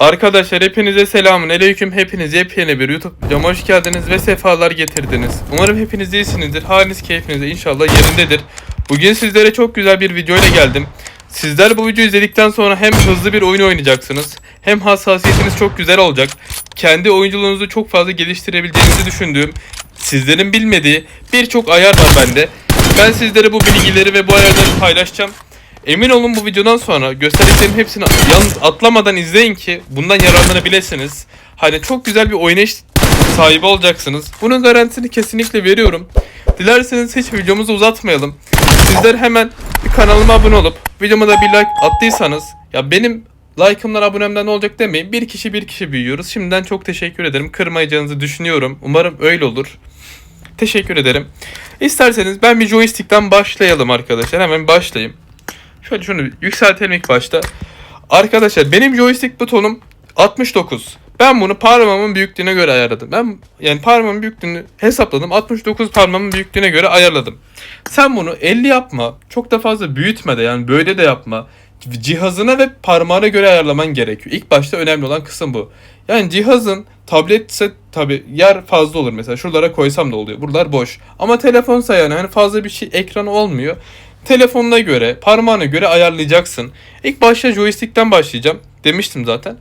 Arkadaşlar hepinize selamun aleyküm. Hepiniz yepyeni bir YouTube videoma hoş geldiniz ve sefalar getirdiniz. Umarım hepiniz iyisinizdir. Haliniz keyfiniz inşallah yerindedir. Bugün sizlere çok güzel bir video ile geldim. Sizler bu videoyu izledikten sonra hem hızlı bir oyun oynayacaksınız hem hassasiyetiniz çok güzel olacak. Kendi oyunculuğunuzu çok fazla geliştirebileceğinizi düşündüğüm, sizlerin bilmediği birçok ayar var bende. Ben sizlere bu bilgileri ve bu ayarları paylaşacağım. Emin olun bu videodan sonra gösterdiklerim hepsini yalnız atlamadan izleyin ki bundan yararlanabilirsiniz. Hani çok güzel bir oynayış sahibi olacaksınız. Bunun garantisini kesinlikle veriyorum. Dilerseniz hiç videomuzu uzatmayalım. Sizler hemen bir kanalıma abone olup videoma da bir like attıysanız ya benim like'ımdan abonemden ne olacak demeyin. Bir kişi bir kişi büyüyoruz. Şimdiden çok teşekkür ederim. Kırmayacağınızı düşünüyorum. Umarım öyle olur. Teşekkür ederim. İsterseniz ben bir joystick'ten başlayalım arkadaşlar. Hemen başlayayım. Şöyle şunu yükseltelim ilk başta. Arkadaşlar benim joystick butonum 69. Ben bunu parmağımın büyüklüğüne göre ayarladım. Ben yani parmağımın büyüklüğünü hesapladım. 69 parmağımın büyüklüğüne göre ayarladım. Sen bunu 50 yapma. Çok da fazla büyütme de yani böyle de yapma. Cihazına ve parmağına göre ayarlaman gerekiyor. İlk başta önemli olan kısım bu. Yani cihazın tabletse tabi yer fazla olur mesela. Şuralara koysam da oluyor. Buralar boş. Ama telefonsa yani hani fazla bir şey ekran olmuyor. Telefonuna göre, parmağına göre ayarlayacaksın. İlk başta joystick'ten başlayacağım. Demiştim zaten.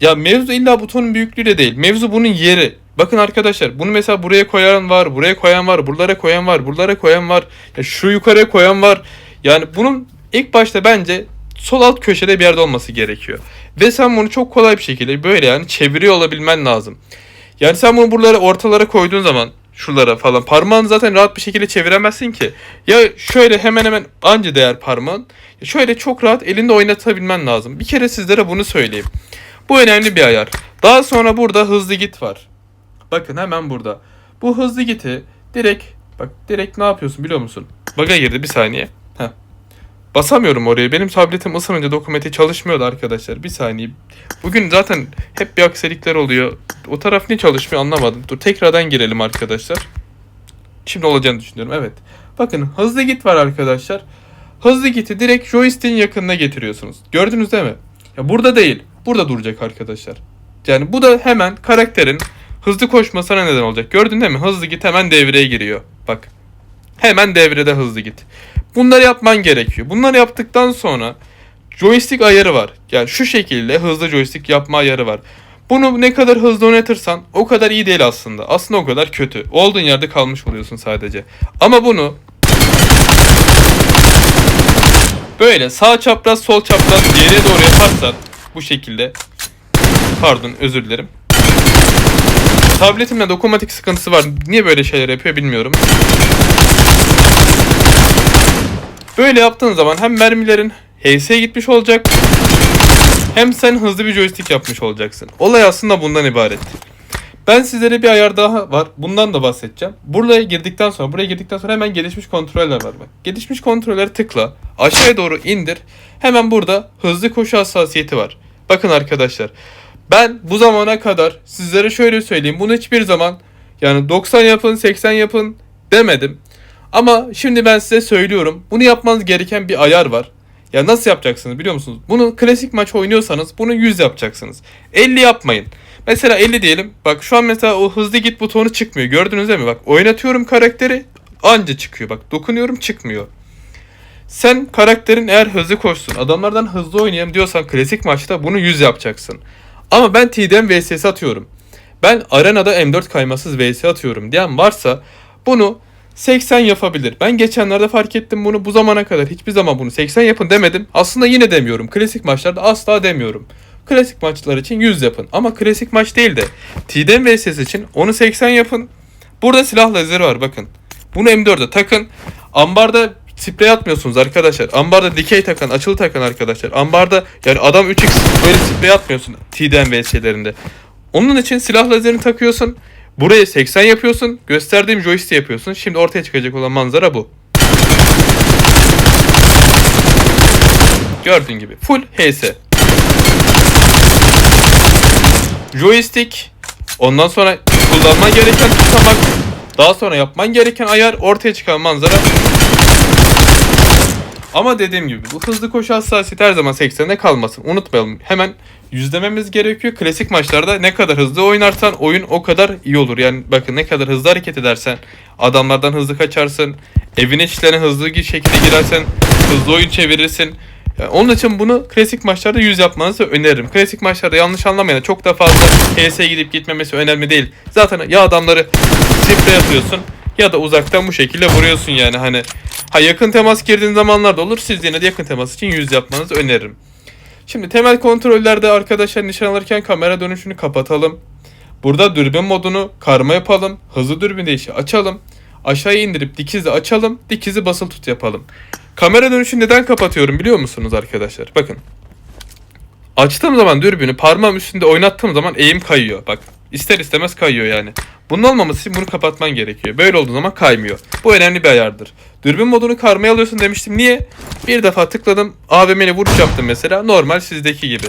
Ya mevzu illa butonun büyüklüğüyle değil. Mevzu bunun yeri. Bakın arkadaşlar bunu mesela buraya koyan var, buraya koyan var, buralara koyan var, buralara koyan var. Ya şu yukarıya koyan var. Yani bunun ilk başta bence sol alt köşede bir yerde olması gerekiyor. Ve sen bunu çok kolay bir şekilde böyle yani çeviriyor olabilmen lazım. Yani sen bunu buralara ortalara koyduğun zaman şuralara falan parmağını zaten rahat bir şekilde çeviremezsin ki. Ya şöyle hemen hemen anca değer parmağın. Şöyle çok rahat elinde oynatabilmen lazım. Bir kere sizlere bunu söyleyeyim. Bu önemli bir ayar. Daha sonra burada hızlı git var. Bakın hemen burada. Bu hızlı giti direkt bak direkt ne yapıyorsun biliyor musun? Baga girdi bir saniye. Basamıyorum oraya. Benim tabletim ısınınca dokumenti çalışmıyordu arkadaşlar. Bir saniye. Bugün zaten hep bir aksilikler oluyor. O taraf niye çalışmıyor anlamadım. Dur tekrardan girelim arkadaşlar. Şimdi olacağını düşünüyorum. Evet. Bakın hızlı git var arkadaşlar. Hızlı giti direkt joystick'in yakınına getiriyorsunuz. Gördünüz değil mi? Ya burada değil. Burada duracak arkadaşlar. Yani bu da hemen karakterin hızlı koşmasına neden olacak. Gördün değil mi? Hızlı git hemen devreye giriyor. Bak. Hemen devrede hızlı git. Bunları yapman gerekiyor. Bunları yaptıktan sonra joystick ayarı var. Yani şu şekilde hızlı joystick yapma ayarı var. Bunu ne kadar hızlı oynatırsan o kadar iyi değil aslında. Aslında o kadar kötü. Olduğun yerde kalmış oluyorsun sadece. Ama bunu böyle sağ çapraz sol çapraz geriye doğru yaparsan bu şekilde pardon özür dilerim. Tabletimde dokunmatik sıkıntısı var. Niye böyle şeyler yapıyor bilmiyorum. Böyle yaptığın zaman hem mermilerin HS'ye gitmiş olacak hem sen hızlı bir joystick yapmış olacaksın. Olay aslında bundan ibaret. Ben sizlere bir ayar daha var. Bundan da bahsedeceğim. Buraya girdikten sonra, buraya girdikten sonra hemen gelişmiş kontroller var bak. Gelişmiş kontrolleri tıkla. Aşağıya doğru indir. Hemen burada hızlı koşu hassasiyeti var. Bakın arkadaşlar. Ben bu zamana kadar sizlere şöyle söyleyeyim. Bunu hiçbir zaman yani 90 yapın, 80 yapın demedim. Ama şimdi ben size söylüyorum. Bunu yapmanız gereken bir ayar var. Ya nasıl yapacaksınız biliyor musunuz? Bunu klasik maç oynuyorsanız bunu 100 yapacaksınız. 50 yapmayın. Mesela 50 diyelim. Bak şu an mesela o hızlı git butonu çıkmıyor. Gördünüz değil mi? Bak oynatıyorum karakteri anca çıkıyor. Bak dokunuyorum çıkmıyor. Sen karakterin eğer hızlı koşsun, adamlardan hızlı oynayayım diyorsan klasik maçta bunu 100 yapacaksın. Ama ben TDM VSS atıyorum. Ben arenada M4 kaymasız VS atıyorum diyen varsa bunu 80 yapabilir. Ben geçenlerde fark ettim bunu bu zamana kadar hiçbir zaman bunu 80 yapın demedim. Aslında yine demiyorum. Klasik maçlarda asla demiyorum. Klasik maçlar için 100 yapın. Ama klasik maç değil de TDM VSS için onu 80 yapın. Burada silah lazeri var bakın. Bunu M4'e takın. Ambarda sprey atmıyorsunuz arkadaşlar. Ambarda dikey takan, açılı takan arkadaşlar. Ambarda yani adam 3x böyle sprey atmıyorsun TDM VS'lerinde. Onun için silah lazerini takıyorsun. Buraya 80 yapıyorsun. Gösterdiğim joystick yapıyorsun. Şimdi ortaya çıkacak olan manzara bu. Gördüğün gibi. Full HS. Joystick. Ondan sonra kullanman gereken tutamak. Daha sonra yapman gereken ayar ortaya çıkan manzara. Ama dediğim gibi bu hızlı koşu hassasiyeti her zaman 80'de kalmasın. Unutmayalım. Hemen yüzlememiz gerekiyor. Klasik maçlarda ne kadar hızlı oynarsan oyun o kadar iyi olur. Yani bakın ne kadar hızlı hareket edersen, adamlardan hızlı kaçarsın, evin içlerine hızlı bir şekilde girersen, hızlı oyun çevirirsin. Yani onun için bunu klasik maçlarda 100 yapmanızı öneririm. Klasik maçlarda yanlış anlamayın. Çok da fazla PS'ye gidip gitmemesi önemli değil. Zaten ya adamları sprey yapıyorsun ya da uzaktan bu şekilde vuruyorsun yani hani. Ha yakın temas girdiğin zamanlarda olur. Siz yine de yakın temas için 100 yapmanızı öneririm. Şimdi temel kontrollerde arkadaşlar nişan alırken kamera dönüşünü kapatalım. Burada dürbün modunu karma yapalım. Hızlı dürbün değişi açalım. Aşağıya indirip dikizi açalım. Dikizi basılı tut yapalım. Kamera dönüşü neden kapatıyorum biliyor musunuz arkadaşlar? Bakın. Açtığım zaman dürbünü parmağım üstünde oynattığım zaman eğim kayıyor. Bak ister istemez kayıyor yani. Bunun olmaması için bunu kapatman gerekiyor. Böyle olduğu zaman kaymıyor. Bu önemli bir ayardır. Dürbün modunu karmaya alıyorsun demiştim. Niye? Bir defa tıkladım. AVM'li vuruş yaptım mesela. Normal sizdeki gibi.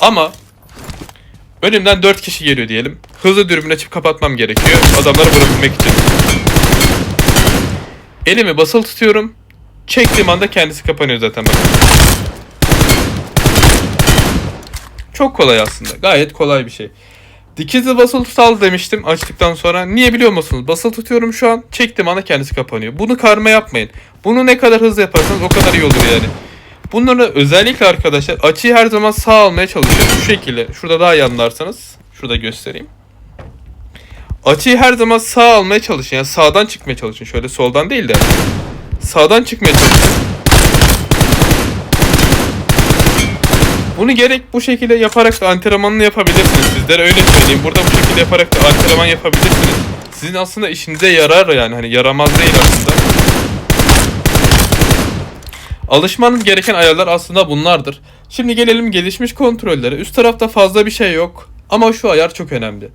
Ama önümden 4 kişi geliyor diyelim. Hızlı dürbün açıp kapatmam gerekiyor. Adamları vurabilmek için. Elimi basılı tutuyorum. Çektiğim anda kendisi kapanıyor zaten bakın. Çok kolay aslında. Gayet kolay bir şey. Dikizli basılı tutal demiştim açtıktan sonra. Niye biliyor musunuz? Basılı tutuyorum şu an. Çektiğim anda kendisi kapanıyor. Bunu karma yapmayın. Bunu ne kadar hızlı yaparsanız o kadar iyi olur yani. Bunları özellikle arkadaşlar açıyı her zaman sağ almaya çalışın. Şu şekilde. Şurada daha iyi anlarsanız. Şurada göstereyim. Açıyı her zaman sağ almaya çalışın. Yani sağdan çıkmaya çalışın. Şöyle soldan değil de. Sağdan çıkmaya çalışın. Bunu gerek bu şekilde yaparak da antrenmanını yapabilirsiniz. Sizlere öyle söyleyeyim. Burada bu şekilde yaparak da antrenman yapabilirsiniz. Sizin aslında işinize yarar yani. Hani yaramaz değil aslında. Alışmanız gereken ayarlar aslında bunlardır. Şimdi gelelim gelişmiş kontrollere. Üst tarafta fazla bir şey yok. Ama şu ayar çok önemli.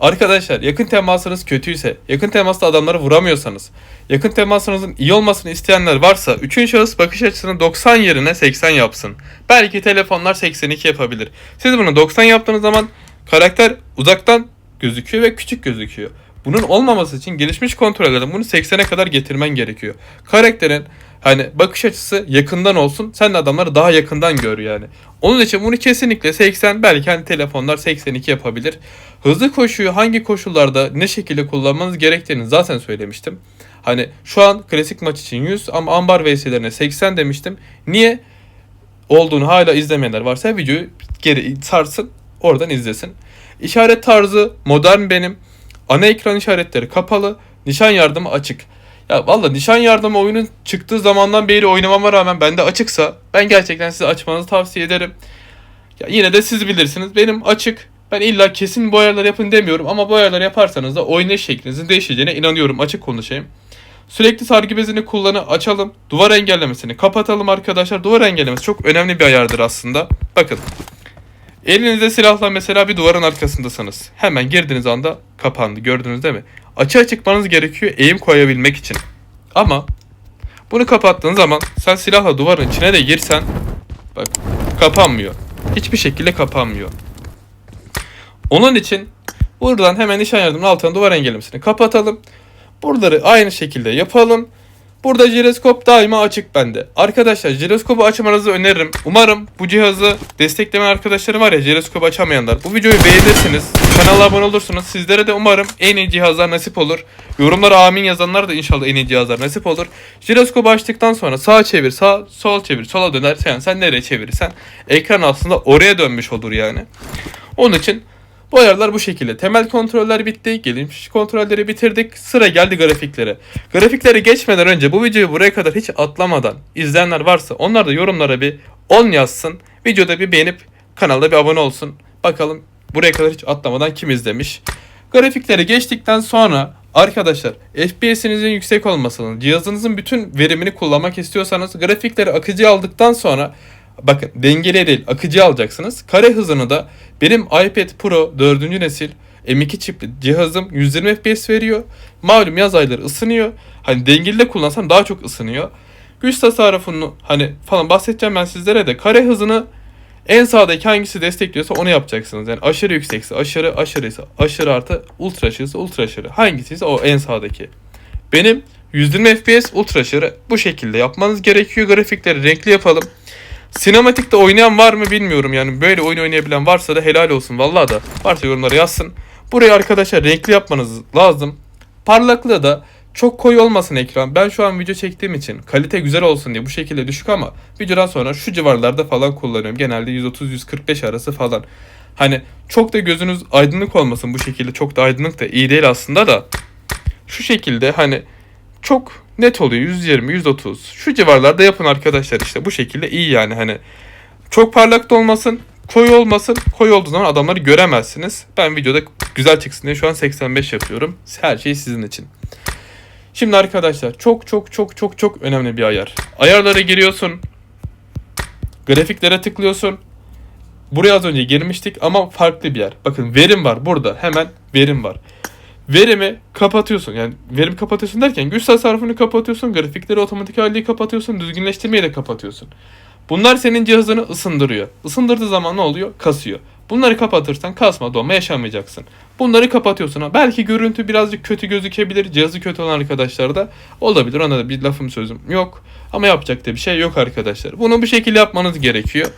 Arkadaşlar yakın temasınız kötüyse, yakın temasta adamları vuramıyorsanız, yakın temasınızın iyi olmasını isteyenler varsa 3. şahıs bakış açısını 90 yerine 80 yapsın. Belki telefonlar 82 yapabilir. Siz bunu 90 yaptığınız zaman karakter uzaktan gözüküyor ve küçük gözüküyor. Bunun olmaması için gelişmiş kontrollerden bunu 80'e kadar getirmen gerekiyor. Karakterin hani bakış açısı yakından olsun. Sen de adamları daha yakından gör yani. Onun için bunu kesinlikle 80 belki hani telefonlar 82 yapabilir. Hızlı koşuyu hangi koşullarda ne şekilde kullanmanız gerektiğini zaten söylemiştim. Hani şu an klasik maç için 100 ama ambar VS'lerine 80 demiştim. Niye olduğunu hala izlemeyenler varsa videoyu geri sarsın oradan izlesin. İşaret tarzı modern benim. Ana ekran işaretleri kapalı. Nişan yardımı açık. Ya valla nişan yardımı oyunun çıktığı zamandan beri oynamama rağmen bende açıksa ben gerçekten size açmanızı tavsiye ederim. Ya yine de siz bilirsiniz. Benim açık. Ben illa kesin bu ayarları yapın demiyorum ama bu ayarları yaparsanız da oynayış şeklinizin değişeceğine inanıyorum. Açık konuşayım. Sürekli sargı bezini kullanı açalım. Duvar engellemesini kapatalım arkadaşlar. Duvar engellemesi çok önemli bir ayardır aslında. Bakın. Elinizde silahla mesela bir duvarın arkasındasınız. Hemen girdiğiniz anda kapandı. Gördünüz değil mi? Açığa çıkmanız gerekiyor eğim koyabilmek için. Ama bunu kapattığın zaman sen silahla duvarın içine de girsen bak kapanmıyor. Hiçbir şekilde kapanmıyor. Onun için buradan hemen nişan yardımının altına duvar engellemesini kapatalım. Buraları aynı şekilde yapalım. Burada jiroskop daima açık bende. Arkadaşlar jiroskopu açmanızı öneririm. Umarım bu cihazı desteklemen arkadaşlarım var ya jiroskopu açamayanlar. Bu videoyu beğenirsiniz. Kanala abone olursunuz. Sizlere de umarım en iyi cihazlar nasip olur. Yorumlara amin yazanlar da inşallah en iyi cihazlar nasip olur. Jiroskopu açtıktan sonra sağa çevir, sağ sol çevir, sola döner. Sen, sen nereye çevirirsen ekran aslında oraya dönmüş olur yani. Onun için bu ayarlar bu şekilde. Temel kontroller bitti. Gelişmiş kontrolleri bitirdik. Sıra geldi grafiklere. Grafiklere geçmeden önce bu videoyu buraya kadar hiç atlamadan izleyenler varsa onlar da yorumlara bir 10 yazsın. Videoda bir beğenip kanalda bir abone olsun. Bakalım buraya kadar hiç atlamadan kim izlemiş. Grafiklere geçtikten sonra arkadaşlar FPS'inizin yüksek olmasını, cihazınızın bütün verimini kullanmak istiyorsanız grafikleri akıcı aldıktan sonra Bakın dengeli değil akıcı alacaksınız. Kare hızını da benim iPad Pro 4. nesil M2 çipli cihazım 120 FPS veriyor. Malum yaz ayları ısınıyor. Hani dengeli de kullansam daha çok ısınıyor. Güç tasarrufunu hani falan bahsedeceğim ben sizlere de kare hızını en sağdaki hangisi destekliyorsa onu yapacaksınız. Yani aşırı yüksekse aşırı aşırıysa aşırı artı ultra aşırıysa ultra aşırı. Hangisi ise o en sağdaki. Benim 120 FPS ultra aşırı bu şekilde yapmanız gerekiyor. Grafikleri renkli yapalım. Sinematikte oynayan var mı bilmiyorum yani böyle oyun oynayabilen varsa da helal olsun vallahi da varsa yorumlara yazsın. Burayı arkadaşlar renkli yapmanız lazım. Parlaklığı da çok koyu olmasın ekran. Ben şu an video çektiğim için kalite güzel olsun diye bu şekilde düşük ama videodan sonra şu civarlarda falan kullanıyorum. Genelde 130-145 arası falan. Hani çok da gözünüz aydınlık olmasın bu şekilde. Çok da aydınlık da iyi değil aslında da. Şu şekilde hani çok net oluyor. 120 130 şu civarlarda yapın arkadaşlar işte. Bu şekilde iyi yani. Hani çok parlak da olmasın koyu olmasın. Koyu olduğu zaman adamları göremezsiniz. Ben videoda güzel çıksın diye şu an 85 yapıyorum. Her şey sizin için. Şimdi arkadaşlar çok çok çok çok çok önemli bir ayar. Ayarlara giriyorsun. Grafiklere tıklıyorsun. Buraya az önce girmiştik ama farklı bir yer. Bakın verim var burada. Hemen verim var verimi kapatıyorsun. Yani verim kapatıyorsun derken güç tasarrufunu kapatıyorsun, grafikleri otomatik halde kapatıyorsun, düzgünleştirmeyi de kapatıyorsun. Bunlar senin cihazını ısındırıyor. Isındırdığı zaman ne oluyor? Kasıyor. Bunları kapatırsan kasma donma yaşamayacaksın. Bunları kapatıyorsun. Ha. Belki görüntü birazcık kötü gözükebilir. Cihazı kötü olan arkadaşlar da olabilir. Ona da bir lafım sözüm yok. Ama yapacak da bir şey yok arkadaşlar. Bunu bu şekilde yapmanız gerekiyor.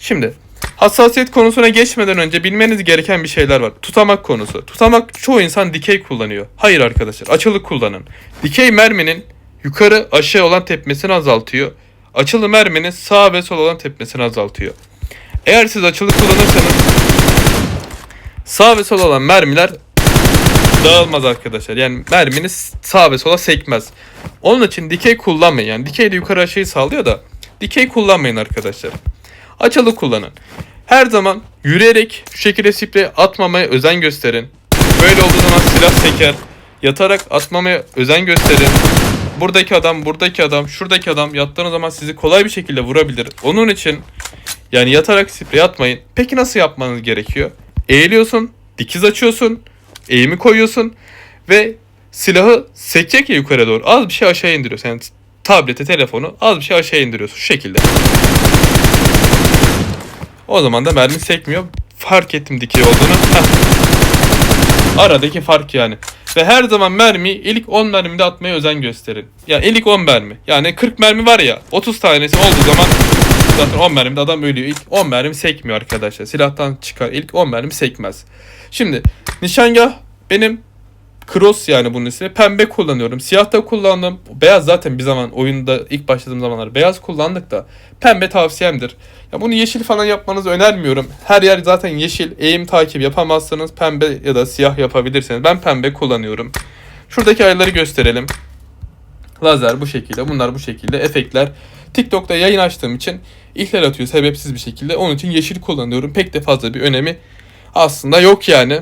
Şimdi Hassasiyet konusuna geçmeden önce bilmeniz gereken bir şeyler var. Tutamak konusu. Tutamak çoğu insan dikey kullanıyor. Hayır arkadaşlar açılı kullanın. Dikey merminin yukarı aşağı olan tepmesini azaltıyor. Açılı merminin sağ ve sol olan tepmesini azaltıyor. Eğer siz açılı kullanırsanız sağ ve sol olan mermiler dağılmaz arkadaşlar. Yani merminiz sağ ve sola sekmez. Onun için dikey kullanmayın. Yani dikey de yukarı aşağıyı sağlıyor da dikey kullanmayın arkadaşlar. Açılı kullanın. Her zaman yürüyerek şu şekilde sprey atmamaya özen gösterin. Böyle olduğu zaman silah seker. Yatarak atmamaya özen gösterin. Buradaki adam, buradaki adam, şuradaki adam yattığınız zaman sizi kolay bir şekilde vurabilir. Onun için yani yatarak sprey atmayın. Peki nasıl yapmanız gerekiyor? Eğiliyorsun, dikiz açıyorsun, eğimi koyuyorsun ve silahı sekecek ya yukarı doğru. Az bir şey aşağı indiriyorsun. Yani tableti, telefonu az bir şey aşağı indiriyorsun şu şekilde. O zaman da mermi sekmiyor. Fark ettim dikey olduğunu. Aradaki fark yani. Ve her zaman mermi ilk 10 mermide atmaya özen gösterin. Ya yani ilk 10 mermi. Yani 40 mermi var ya 30 tanesi olduğu zaman zaten 10 mermide adam ölüyor. İlk 10 mermi sekmiyor arkadaşlar. Silahtan çıkar ilk 10 mermi sekmez. Şimdi nişangah benim Cross yani bunun ismi. Pembe kullanıyorum. Siyah da kullandım. Beyaz zaten bir zaman oyunda ilk başladığım zamanlar beyaz kullandık da pembe tavsiyemdir. Ya bunu yeşil falan yapmanızı önermiyorum. Her yer zaten yeşil. Eğim takip yapamazsanız pembe ya da siyah yapabilirsiniz. Ben pembe kullanıyorum. Şuradaki ayarları gösterelim. Lazer bu şekilde. Bunlar bu şekilde. Efektler. TikTok'ta yayın açtığım için ihlal atıyor sebepsiz bir şekilde. Onun için yeşil kullanıyorum. Pek de fazla bir önemi aslında yok yani.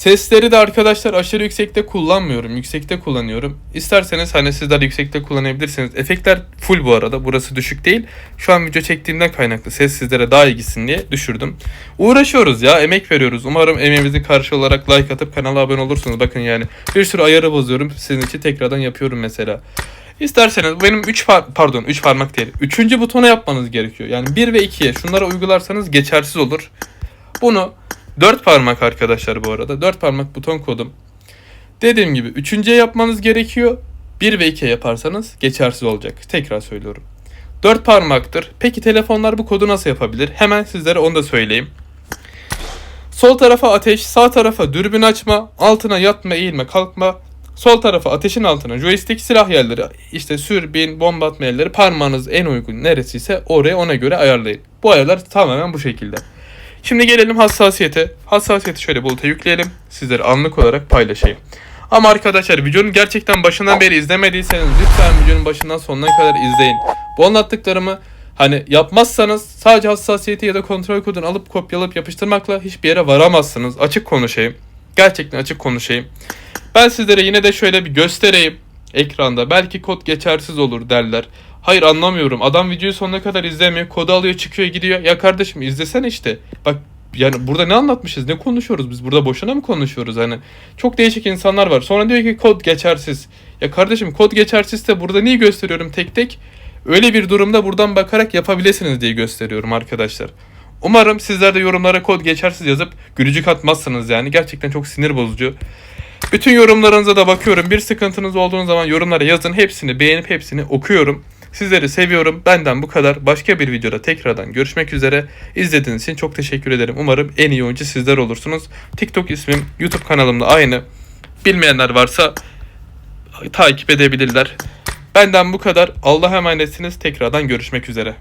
Sesleri de arkadaşlar aşırı yüksekte kullanmıyorum. Yüksekte kullanıyorum. İsterseniz hani sizler yüksekte kullanabilirsiniz. Efektler full bu arada. Burası düşük değil. Şu an video çektiğimden kaynaklı ses sizlere daha iyi gitsin diye düşürdüm. Uğraşıyoruz ya. Emek veriyoruz. Umarım emeğimizin karşı olarak like atıp kanala abone olursunuz. Bakın yani bir sürü ayarı bozuyorum. Sizin için tekrardan yapıyorum mesela. İsterseniz benim 3 par pardon 3 parmak değil. 3. butona yapmanız gerekiyor. Yani 1 ve 2'ye şunlara uygularsanız geçersiz olur. Bunu 4 parmak arkadaşlar bu arada. 4 parmak buton kodum. Dediğim gibi üçüncüye yapmanız gerekiyor. 1 ve 2 yaparsanız geçersiz olacak. Tekrar söylüyorum. 4 parmaktır. Peki telefonlar bu kodu nasıl yapabilir? Hemen sizlere onu da söyleyeyim. Sol tarafa ateş, sağ tarafa dürbün açma, altına yatma, eğilme, kalkma. Sol tarafa ateşin altına joystick silah yerleri, işte sür, bin, bomba atma yerleri parmağınız en uygun neresiyse oraya ona göre ayarlayın. Bu ayarlar tamamen bu şekilde. Şimdi gelelim hassasiyete. Hassasiyeti şöyle buluta yükleyelim. Sizlere anlık olarak paylaşayım. Ama arkadaşlar videonun gerçekten başından beri izlemediyseniz lütfen videonun başından sonuna kadar izleyin. Bu anlattıklarımı hani yapmazsanız sadece hassasiyeti ya da kontrol kodunu alıp kopyalayıp yapıştırmakla hiçbir yere varamazsınız. Açık konuşayım. Gerçekten açık konuşayım. Ben sizlere yine de şöyle bir göstereyim ekranda. Belki kod geçersiz olur derler. Hayır anlamıyorum. Adam videoyu sonuna kadar izlemiyor. Kodu alıyor çıkıyor gidiyor. Ya kardeşim izlesen işte. Bak yani burada ne anlatmışız? Ne konuşuyoruz biz? Burada boşuna mı konuşuyoruz? Hani çok değişik insanlar var. Sonra diyor ki kod geçersiz. Ya kardeşim kod geçersizse burada niye gösteriyorum tek tek? Öyle bir durumda buradan bakarak yapabilirsiniz diye gösteriyorum arkadaşlar. Umarım sizler de yorumlara kod geçersiz yazıp gülücük atmazsınız yani. Gerçekten çok sinir bozucu. Bütün yorumlarınıza da bakıyorum. Bir sıkıntınız olduğu zaman yorumlara yazın. Hepsini beğenip hepsini okuyorum. Sizleri seviyorum. Benden bu kadar. Başka bir videoda tekrardan görüşmek üzere. İzlediğiniz için çok teşekkür ederim. Umarım en iyi oyuncu sizler olursunuz. TikTok ismim, YouTube kanalım da aynı. Bilmeyenler varsa takip edebilirler. Benden bu kadar. Allah'a emanetsiniz. Tekrardan görüşmek üzere.